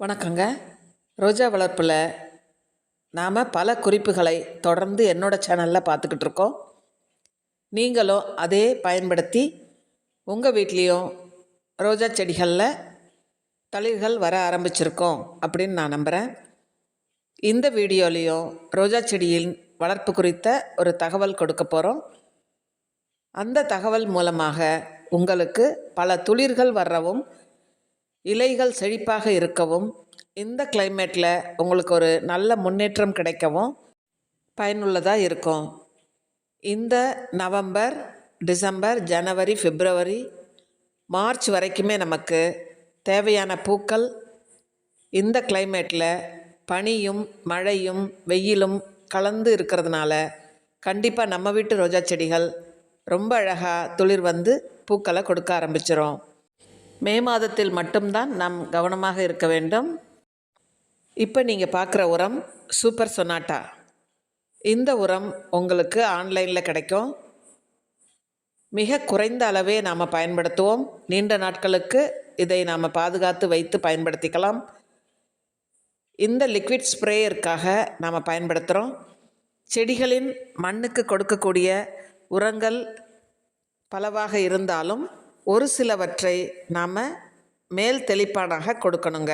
வணக்கங்க. ரோஜா வளர்ப்பில் நாம் பல குறிப்புகளை தொடர்ந்து என்னோட சேனலில் பார்த்துக்கிட்டு இருக்கோம். நீங்களும் அதே பயன்படுத்தி உங்கள் வீட்லேயும் ரோஜா செடிகளில் தளிர்கள் வர ஆரம்பிச்சிருக்கோம் அப்படின்னு நான் நம்புகிறேன் இந்த வீடியோலேயும் ரோஜா செடியின் வளர்ப்பு குறித்த ஒரு தகவல் கொடுக்க போகிறோம் அந்த தகவல் மூலமாக உங்களுக்கு பல துளிர்கள் வர்றவும் இலைகள் செழிப்பாக இருக்கவும் இந்த கிளைமேட்டில் உங்களுக்கு ஒரு நல்ல முன்னேற்றம் கிடைக்கவும் பயனுள்ளதாக இருக்கும். இந்த November December January February March வரைக்குமே நமக்கு தேவையான பூக்கள் இந்த கிளைமேட்டில் பனியும் மழையும் வெயிலும் கலந்து இருக்கிறதுனால கண்டிப்பாக நம்ம வீட்டு ரோஜா செடிகள் ரொம்ப அழகாக துளிர் வந்து பூக்களை கொடுக்க ஆரம்பிச்சிடும் மே மாதத்தில் மட்டும்தான் நாம் கவனமாக இருக்க வேண்டும். இப்போ நீங்கள் பார்க்குற உரம் சூப்பர் சொனாட்டா. இந்த உரம் உங்களுக்கு ஆன்லைனில் கிடைக்கும். மிக குறைந்த அளவே நாம் பயன்படுத்துவோம். நீண்ட நாட்களுக்கு இதை நாம் பாதுகாத்து வைத்து பயன்படுத்திக்கலாம். இந்த லிக்விட் ஸ்ப்ரேயருக்காக நாம் பயன்படுத்துகிறோம் செடிகளின் மண்ணுக்கு கொடுக்கக்கூடிய உரங்கள் பலவாக இருந்தாலும் ஒரு சிலவற்றை நாம் மேல் தெளிப்பானாக கொடுக்கணுங்க.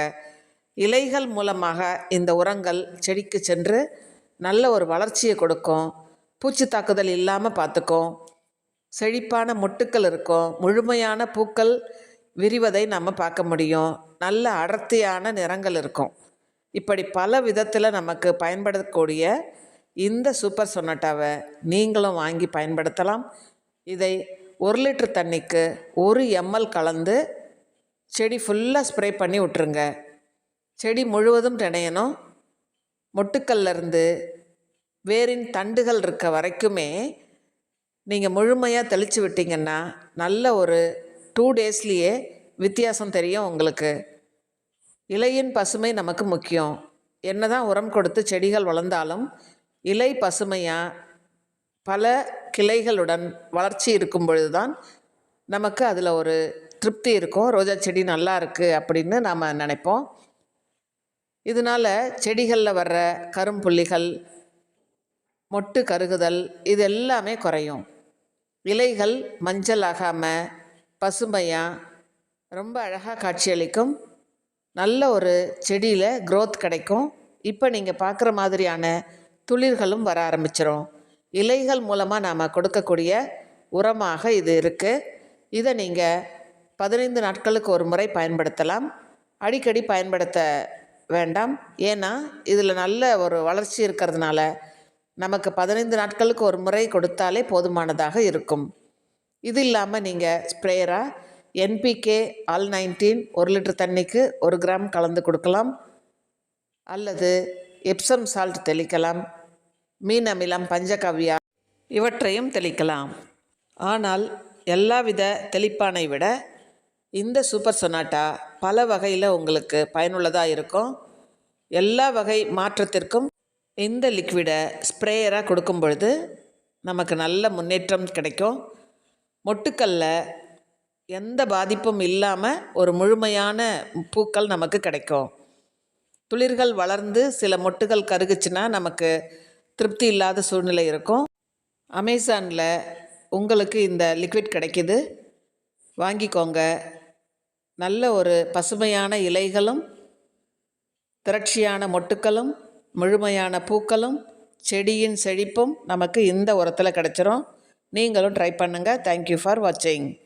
இலைகள் மூலமாக இந்த உரங்கள் செடிக்கு சென்று நல்ல ஒரு வளர்ச்சியை கொடுக்கும். பூச்சி தாக்குதல் இல்லாமல் பார்த்துக்கும். செழிப்பான முட்டுக்கள் இருக்கும். முழுமையான பூக்கள் விரிவதை நம்ம பார்க்க முடியும். நல்ல அடர்த்தியான நிறங்கள் இருக்கும். இப்படி பல விதத்தில் நமக்கு பயன்படக்கூடிய இந்த சூப்பர் சொனட்டாவை நீங்களும் வாங்கி பயன்படுத்தலாம். இதை ஒரு லிட்டர் தண்ணிக்கு ஒரு எம்எல் கலந்து செடி ஃபுல்லாக ஸ்ப்ரே பண்ணி விட்ருங்க செடி முழுவதும் நினையணும் மொட்டுக்கல்லேருந்து வேரின் தண்டுகள் இருக்க வரைக்குமே நீங்கள் முழுமையாக தெளித்து விட்டிங்கன்னா நல்ல ஒரு டூ டேஸ்லேயே வித்தியாசம் தெரியும் உங்களுக்கு. இலையின் பசுமை நமக்கு முக்கியம். என்ன தான் உரம் கொடுத்து செடிகள் வளர்ந்தாலும் இலை பசுமையாக பல கிளைகளுடன் வளர்ச்சி இருக்கும் பொழுது தான் நமக்கு அதில் ஒரு திருப்தி இருக்கும். ரோஜா செடி நல்லா இருக்குது அப்படின்னு நாம் நினைப்போம். இதனால் செடிகளில் வர்ற கரும்புள்ளிகள் மொட்டு கருகுதல் இது எல்லாமே குறையும். இலைகள் மஞ்சள் ஆகாமல் பசுமையாக ரொம்ப அழகாக காட்சியளிக்கும். நல்ல ஒரு செடியில் க்ரோத் கிடைக்கும். இப்போ நீங்கள் பார்க்குற மாதிரியான துளிர்களும் வர ஆரம்பிச்சிடும் இலைகள் மூலமாக நாம் கொடுக்கக்கூடிய உரமாக இது இருக்குது இதை நீங்கள் பதினைந்து நாட்களுக்கு ஒரு முறை பயன்படுத்தலாம். அடிக்கடி பயன்படுத்த வேண்டாம். ஏன்னா இதில் நல்ல ஒரு வளர்ச்சி இருக்கிறதுனால நமக்கு பதினைந்து நாட்களுக்கு ஒரு முறை கொடுத்தாலே போதுமானதாக இருக்கும். இது இல்லாமல் நீங்கள் ஸ்ப்ரேயராக என்பிகே ஆல் நைன்டீன் ஒரு லிட்டர் தண்ணிக்கு ஒரு கிராம் கலந்து கொடுக்கலாம். அல்லது எப்சம் சால்ட் தெளிக்கலாம். மீன் அமிலம் பஞ்சகவ்யா. இவற்றையும் தெளிக்கலாம். ஆனால் எல்லாவித தெளிப்பானை விட இந்த சூப்பர் சொனாட்டா பல வகையில் உங்களுக்கு பயனுள்ளதாக இருக்கும். எல்லா வகை மாற்றத்திற்கும் இந்த லிக்விடை ஸ்ப்ரேயராக கொடுக்கும் பொழுது நமக்கு நல்ல முன்னேற்றம் கிடைக்கும். மொட்டுக்கல்ல எந்த பாதிப்பும் இல்லாமல் ஒரு முழுமையான பூக்கள் நமக்கு கிடைக்கும். துளிர்கள் வளர்ந்து சில மொட்டுகள் கருகுச்சுன்னா நமக்கு திருப்தி இல்லாத சூழ்நிலை இருக்கும். அமேசானில் உங்களுக்கு இந்த லிக்விட் கிடைக்கிது. வாங்கிக்கோங்க. நல்ல ஒரு பசுமையான இலைகளும் திரட்சியான மொட்டுக்களும் முழுமையான பூக்களும் செடியின் செழிப்பும் நமக்கு இந்த உரத்தில் கிடச்சிரும். நீங்களும் ட்ரை பண்ணுங்கள் தேங்க்யூ ஃபார் வாட்சிங்